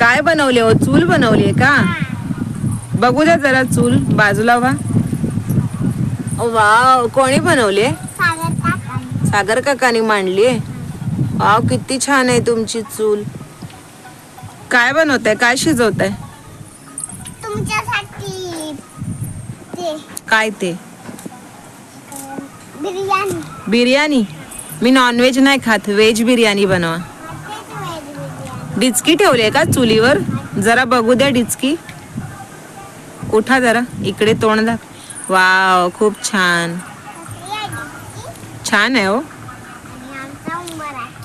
काय बनवले हो? चूल बनवली का? बघू द्या जरा चूल बाजूला व्हा वाव कोणी बनवली सागर काका सागर काकाने मांडली वाव किती छान आहे तुमची चूल. काय बनवताय? काय शिजवताय? तुमच्यासाठी ते काय ते? बिर्याणी. बिर्याणी? मी नॉनव्हेज नाही खात. व्हेज बिर्याणी बनवा. डिचकी ठेवली आहे का चुलीवर? जरा बघू द्या डिचकी. उठा जरा इकडे तोंड दाख. वाव खूप छान. छान आहे हो.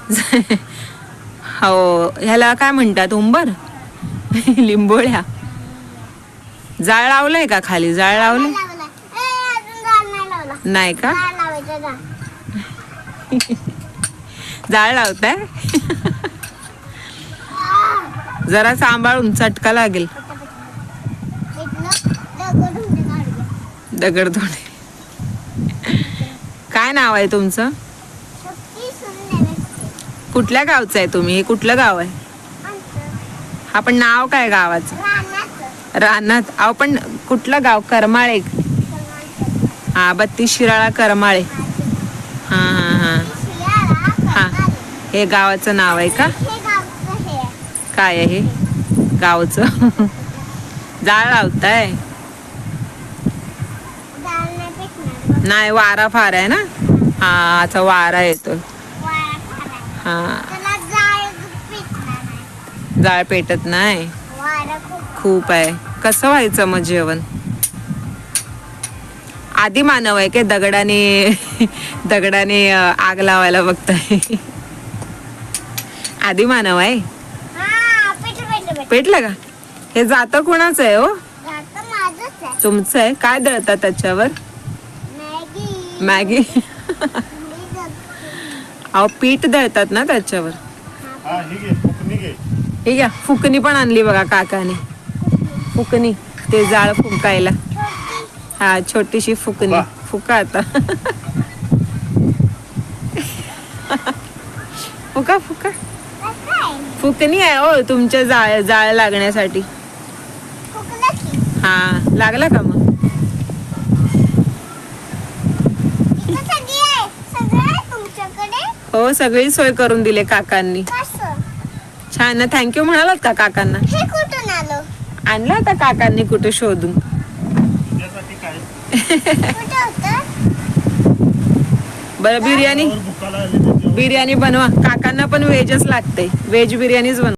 हो ह्याला काय म्हणतात उंबर? लिंबोळ्या. जाळ लावलंय का खाली? जाळ लावलं? नाही का? जाळ लावताय? जरा सांभाळून चटका लागेल. दगड धोणे काय नाव आहे तुमचं? कुठल्या गावचं आहे तुम्ही? हे कुठलं गाव आहे? हा पण नाव काय गावाचं? रानात. अहो पण कुठलं गाव? करमाळे. हा बत्तीस शिराळा करमाळे. हा हा हा. हा. हे गावाचं नाव आहे का? काय आहे गावचं. जाळ लावताय? नाही वारा फार आहे ना? हा आता वारा येतो हा. जाळ पेटत नाही? खूप आहे. कसं व्हायचं मग जेवण? आधी मानव आहे काय? दगडाने दगडाने आग लावायला बघताय. आधी मानव आहे? पेटलं का? हे जातं कुणाचं आहे हो? आता माझंच आहे. तुमचं आहे? काय दळतात त्याच्यावर? मॅगी. अहो पीठ दळतात ना त्याच्यावर. हा ही ठीक आहे फुकणी पण आणली बघा काकाने. फुकणी ते जाळ फुंकायला. हा छोटीशी फुकणी. फुका आता. फुका फुका? फुकणी आहे हो तुमच्या जाळ जाळ लागण्यासाठी. हा लागला का मग? इथं सगळी आहे. सगळं आहे तुमच्याकडे? हो सगळी सोय करून दिली काकांनी. छान ना थँक्यू म्हणालात का काकांना? हे कुठून आलो? आणला आता काकांनी कुठे शोधून. तुझ्यासाठी काय? कुठं होतं? बरं बिर्याणी? बिर्याणी बनवा. काकांना पण व्हेजच लागते व्हेज बिर्याणीच बनवा.